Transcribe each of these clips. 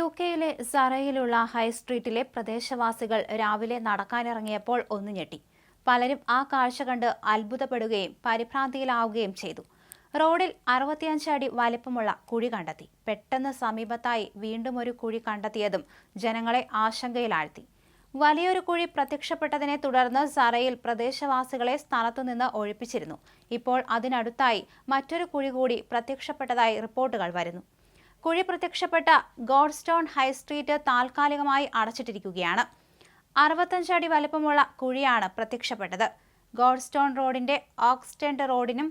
U കെയിലെ സറയിലുള്ള ഹൈസ്ട്രീറ്റിലെ പ്രദേശവാസികൾ രാവിലെ നടക്കാനിറങ്ങിയപ്പോൾ ഒന്ന് ഞെട്ടി. പലരും ആ കാഴ്ച കണ്ട് അത്ഭുതപ്പെടുകയും പരിഭ്രാന്തിയിലാവുകയും ചെയ്തു. റോഡിൽ അറുപത്തിയഞ്ച് അടി വലിപ്പമുള്ള കുഴി കണ്ടെത്തി. പെട്ടെന്ന് സമീപത്തായി വീണ്ടും ഒരു കുഴി കണ്ടെത്തിയതും ജനങ്ങളെ ആശങ്കയിലാഴ്ത്തി. വലിയൊരു കുഴി പ്രത്യക്ഷപ്പെട്ടതിനെ തുടർന്ന് സറയിൽ പ്രദേശവാസികളെ സ്ഥലത്തുനിന്ന് ഒഴിപ്പിച്ചിരുന്നു. ഇപ്പോൾ അതിനടുത്തായി മറ്റൊരു കുഴി കൂടി പ്രത്യക്ഷപ്പെട്ടതായി റിപ്പോർട്ടുകൾ വരുന്നു. കുഴി പ്രത്യക്ഷപ്പെട്ട ഗോഡ്സ്റ്റോൺ ഹൈസ്ട്രീറ്റ് താൽക്കാലികമായി അടച്ചിട്ടിരിക്കുകയാണ്. അറുപത്തഞ്ചടി വലിപ്പമുള്ള കുഴിയാണ് പ്രത്യക്ഷപ്പെട്ടത്. ഗോഡ്സ്റ്റോൺ റോഡിന്റെ ഓക്സ്റ്റൻഡ് റോഡിനും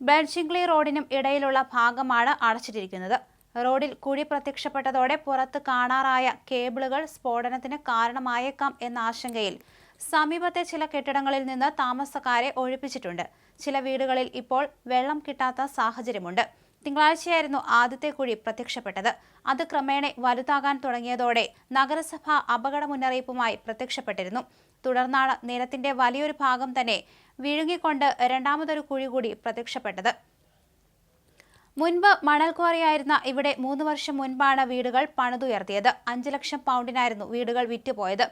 ബെൽജിംഗ്ലി റോഡിനും ഇടയിലുള്ള ഭാഗമാണ് അടച്ചിട്ടിരിക്കുന്നത്. റോഡിൽ കുഴി പ്രത്യക്ഷപ്പെട്ടതോടെ പുറത്ത് കാണാറായ കേബിളുകൾ സ്ഫോടനത്തിന് കാരണമായേക്കാം എന്ന ആശങ്കയിൽ സമീപത്തെ ചില കെട്ടിടങ്ങളിൽ നിന്ന് താമസക്കാരെ ഒഴിപ്പിച്ചിട്ടുണ്ട്. ചില വീടുകളിൽ ഇപ്പോൾ വെള്ളം കിട്ടാത്ത സാഹചര്യമുണ്ട്. തിങ്കളാഴ്ചയായിരുന്നു ആദ്യത്തെ കുഴി പ്രത്യക്ഷപ്പെട്ടത്. അത് ക്രമേണ വലുതാകാൻ തുടങ്ങിയതോടെ നഗരസഭ അപകട മുന്നറിയിപ്പുമായി പ്രത്യക്ഷപ്പെട്ടിരുന്നു. തുടർന്നാണ് നിലത്തിന്റെ വലിയൊരു ഭാഗം തന്നെ വിഴുങ്ങിക്കൊണ്ട് രണ്ടാമതൊരു കുഴി കൂടി പ്രത്യക്ഷപ്പെട്ടത്. മുൻപ് മണൽ ഇവിടെ മൂന്ന് വർഷം മുൻപാണ് വീടുകൾ പണിതുയർത്തിയത്. അഞ്ച് ലക്ഷം പൗണ്ടിനായിരുന്നു വീടുകൾ വിറ്റുപോയത്.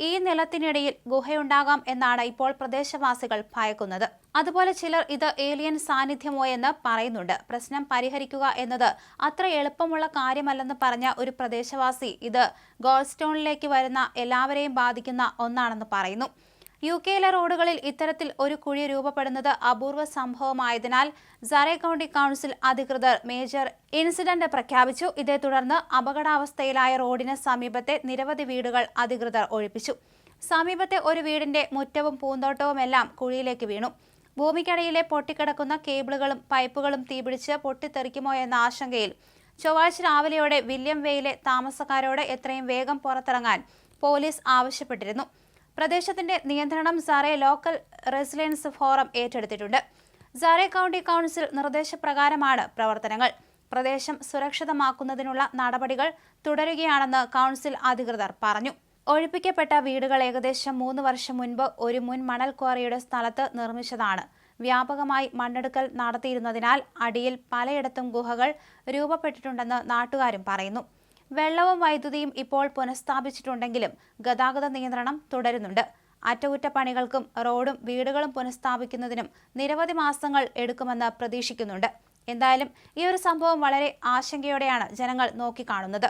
ഈ നിലത്തിനിടയിൽ ഗുഹയുണ്ടാകാം എന്നാണ് ഇപ്പോൾ പ്രദേശവാസികൾ ഭയക്കുന്നത്. അതുപോലെ ചിലർ ഇത് ഏലിയൻ സാന്നിധ്യമോ എന്ന് പറയുന്നുണ്ട്. പ്രശ്നം പരിഹരിക്കുക എന്നത് അത്ര എളുപ്പമുള്ള കാര്യമല്ലെന്ന് പറഞ്ഞ ഒരു പ്രദേശവാസി ഇത് ഗോൾസ്റ്റോണിലേക്ക് വരുന്ന എല്ലാവരെയും ബാധിക്കുന്ന ഒന്നാണെന്ന് പറയുന്നു. യു കെയിലെ റോഡുകളിൽ ഇത്തരത്തിൽ ഒരു കുഴി രൂപപ്പെടുന്നത് അപൂർവ സംഭവമായതിനാൽ സറേ കൗണ്ടി കൗൺസിൽ അധികൃതർ മേജർ ഇൻസിഡന്റ് പ്രഖ്യാപിച്ചു. ഇതേ തുടർന്ന് അപകടാവസ്ഥയിലായ റോഡിന് സമീപത്തെ നിരവധി വീടുകൾ അധികൃതർ ഒഴിപ്പിച്ചു. സമീപത്തെ ഒരു വീടിന്റെ മുറ്റവും പൂന്തോട്ടവുമെല്ലാം കുഴിയിലേക്ക് വീണു. ഭൂമിക്കടിയിലെ പൊട്ടിക്കിടക്കുന്ന കേബിളുകളും പൈപ്പുകളും തീപിടിച്ച് പൊട്ടിത്തെറിക്കുമോ എന്ന ആശങ്കയിൽ ചൊവ്വാഴ്ച രാവിലെയോടെ വില്യം വേയിലെ താമസക്കാരോട് എത്രയും വേഗം പുറത്തിറങ്ങാൻ പോലീസ് ആവശ്യപ്പെട്ടിരുന്നു. പ്രദേശത്തിന്റെ നിയന്ത്രണം സാറെ ലോക്കൽ റെസിഡൻസ് ഫോറം ഏറ്റെടുത്തിട്ടുണ്ട്. സാറെ കൗണ്ടി കൗൺസിൽ നിർദ്ദേശപ്രകാരമാണ് പ്രവർത്തനങ്ങൾ. പ്രദേശം സുരക്ഷിതമാക്കുന്നതിനുള്ള നടപടികൾ തുടരുകയാണെന്ന് കൗൺസിൽ അധികൃതർ പറഞ്ഞു. ഒഴിപ്പിക്കപ്പെട്ട വീടുകൾ ഏകദേശം മൂന്ന് വർഷം മുൻപ് ഒരു മുൻ മണൽ ക്വാറിയുടെ സ്ഥലത്ത് നിർമ്മിച്ചതാണ്. വ്യാപകമായി മണ്ണെടുക്കൽ നടത്തിയിരുന്നതിനാൽ അടിയിൽ പലയിടത്തും ഗുഹകൾ രൂപപ്പെട്ടിട്ടുണ്ടെന്ന് നാട്ടുകാരും പറയുന്നു. വെള്ളവും വൈദ്യുതിയും ഇപ്പോൾ പുനഃസ്ഥാപിച്ചിട്ടുണ്ടെങ്കിലും ഗതാഗത നിയന്ത്രണം തുടരുന്നുണ്ട്. അറ്റകുറ്റപ്പണികൾക്കും റോഡും വീടുകളും പുനഃസ്ഥാപിക്കുന്നതിനും നിരവധി മാസങ്ങൾ എടുക്കുമെന്ന് പ്രതീക്ഷിക്കുന്നുണ്ട്. എന്തായാലും ഈ ഒരു സംഭവം വളരെ ആശങ്കയോടെയാണ് ജനങ്ങൾ നോക്കിക്കാണുന്നത്.